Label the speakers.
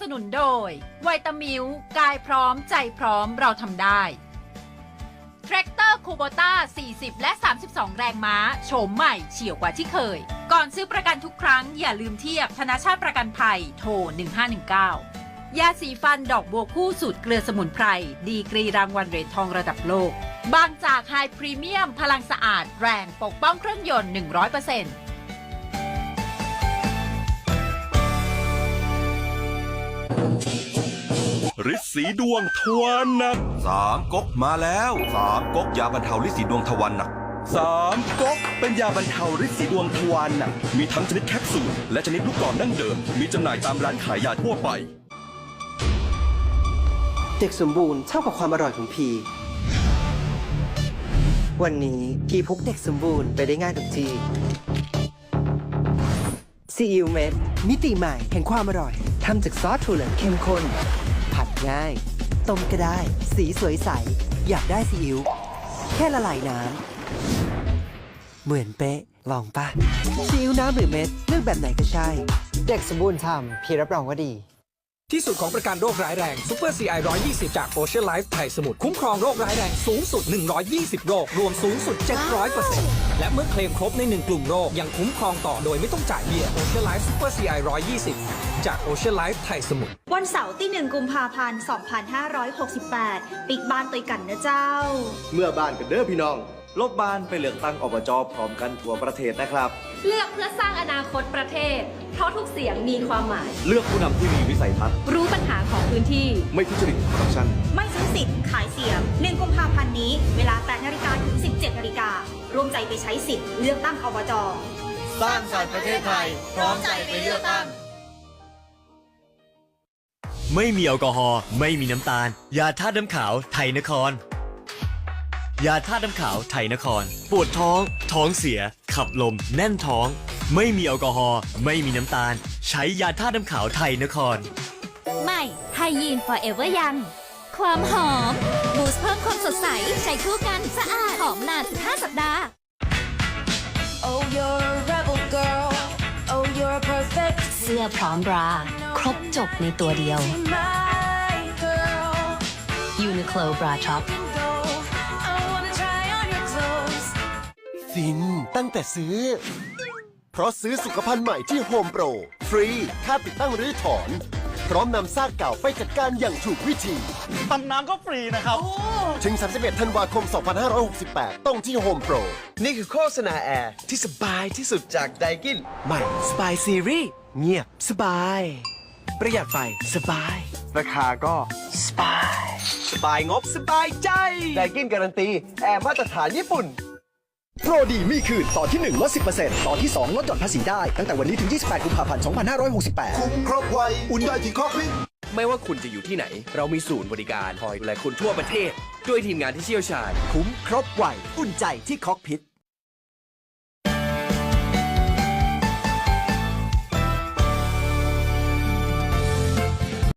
Speaker 1: สนุนโดยไวตามิวกายพร้อมใจพร้อมเราทำได้แทรกเตอร์คูโบต้า 40 และ 32 แรงม้า โฉมใหม่เฉียวกว่าที่เคย ก่อนซื้อประกันทุกครั้งอย่าลืมเทียบธนาชาติประกันภัยโทร 1519 ยาสีฟันดอกบัวคู่สูตรเกลือสมุนไพร ดีกรีรางวัลเหรียญทองระดับโลก บางจากไฮพรีเมียม พลังสะอาดแรงปกป้องเครื่องยนต์ 100%
Speaker 2: ฤทธิ์สีดวงทวารหนัก
Speaker 3: สามก๊กมาแล้วสามก๊กยาบรรเทาฤทธิ์สีดวงทวันหนัก
Speaker 2: สามก๊กเป็นยาบรรเทาฤทธิ์สีดวงทวารหนักมีทั้งชนิดแคปซูลและชนิดลูกกรอนดั้งเดิม มีจำหน่ายตามร้านขายยาทั่วไป
Speaker 4: เด็กสมบูรณ์เท่ากับความอร่อยของพีวันนี้พีพกเด็กสมบูรณ์ไปได้ง่ายทุกทีซีอิ๊วเม็ดมิติใหม่แห่งความอร่อย ทำจากซอสถั่วเหลืองเข้มข้น ผัดง่าย ต้มก็ได้ สีสวยใส อยากได้ซีอิ๊ว แค่ละลายน้ำ เหมือนเป๊ะ ลองปะซีอิ๊วน้ำหรือเม็ด เลือกแบบไหนก็ใช่ เด็กสมบูรณ์ทำพีรับรองว่าดี
Speaker 5: ที่สุดของประกันโรคร้ายแรง Super CI 120จาก Ocean Life ไทยสมุทรคุ้มครองโรคร้ายแรงสูงสุด 120 โรค รวมสูงสุด 700%และเมื่อเคลมครบใน 1 กลุ่มโรค ยังคุ้มครองต่อโดยไม่ต้องจ่ายเบี้ย Ocean Life Super CI 120จาก Ocean Life ไทยสมุทร
Speaker 6: วันเสาร์ที่หนึ่งกุมภาพันธ์ 2568 ปิกบ้านตัวยกันนะเจ้า
Speaker 7: เมื่อบ้านกันเด้อพี่น้อง ลบบานไปเลือกตั้งอบจพร้อมกันทั่วประเทศนะครับ
Speaker 8: เลือกเพื่อสร้างอนาคตประเทศ เพราะทุกเสียงมีความหมาย
Speaker 7: เลือกผู้นำที่มีวิสัยทัศน์
Speaker 8: รู้ปัญหาของพื้นที่
Speaker 7: ไม่ทุจริตคอร์รัปชัน
Speaker 6: ไม่ซื้อสิทธิ์ขายเสียง1กุมภาพันธ์นี้ เวลา8นาฬิกาถึง 17นาฬิการ่วมใจไปใช้สิทธิ์เลือกตั้งอบจ
Speaker 7: สร้างสรรค์ประเทศไทย พร้อมใจไปเลือกตั้ง
Speaker 9: ไม่มีแอลกอฮอล์ไม่มีน้ำตาล ยาธาตุน้ำขาวไทยนคร ยาธาตุน้ำขาวไทยนคร ปวดท้อง ท้องเสีย ขับลม แน่นท้อง ไม่มีแอลกอฮอล์ไม่มีน้ำตาล ใช้ยาธาตุน้ำขาวไทยนคร
Speaker 10: ใหม่ไฮยีน Forever ยัง ความหอม บูสต์เพิ่มความสดใส ใช้คู่กันสะอาด หอมนานถึง5สัปดาห์
Speaker 8: Oh you're a rebel girl Oh you're perfect
Speaker 10: เสื้อพร้อมบรา ครบจบในตัวเดียว
Speaker 8: my girl
Speaker 10: Uniqlo Bra Top
Speaker 7: ฟินตั้งแต่ซื้อ เพราะซื้อสุขภัณฑ์ใหม่ที่โฮมโปร ฟรี ค่าติดตั้งหรือถอน พร้อมนำซากเก่าไปจัดการอย่างถูกวิธี
Speaker 2: ปั๊มน้ำก็ฟรีนะครับ
Speaker 7: ถึง 31 ธันวาคม 2568 ต้องที่โฮมโปร
Speaker 11: นี่คือโฆษณาแอร์ที่สบายที่สุดจากไดกินใหม่สบายซีรีส์เงียบสบาย ประหยัดไฟสบาย ราคาก็สบาย สบายงบสบายใจไดกินการันตี แอร์มาตรฐานญี่ปุ่น
Speaker 5: โปรดีมีคืนตอนที่ 1 ลด 10%ตอนที่ 2 ลดหย่อนภาษีได้ ตั้งแต่วันนี้ถึง 28 กุมภาพันธ์ 2568
Speaker 7: คุ้มครบไว อุ่นได้ที่คอกพิษ
Speaker 11: ไม่ว่าคุณจะอยู่ที่ไหน เรามีศูนย์บริการคอยดูแลคุณทั่วประเทศ ด้วยทีมงานที่เชี่ยวชาญ คุ้มครบไว อุ่นใจที่คอกพิษ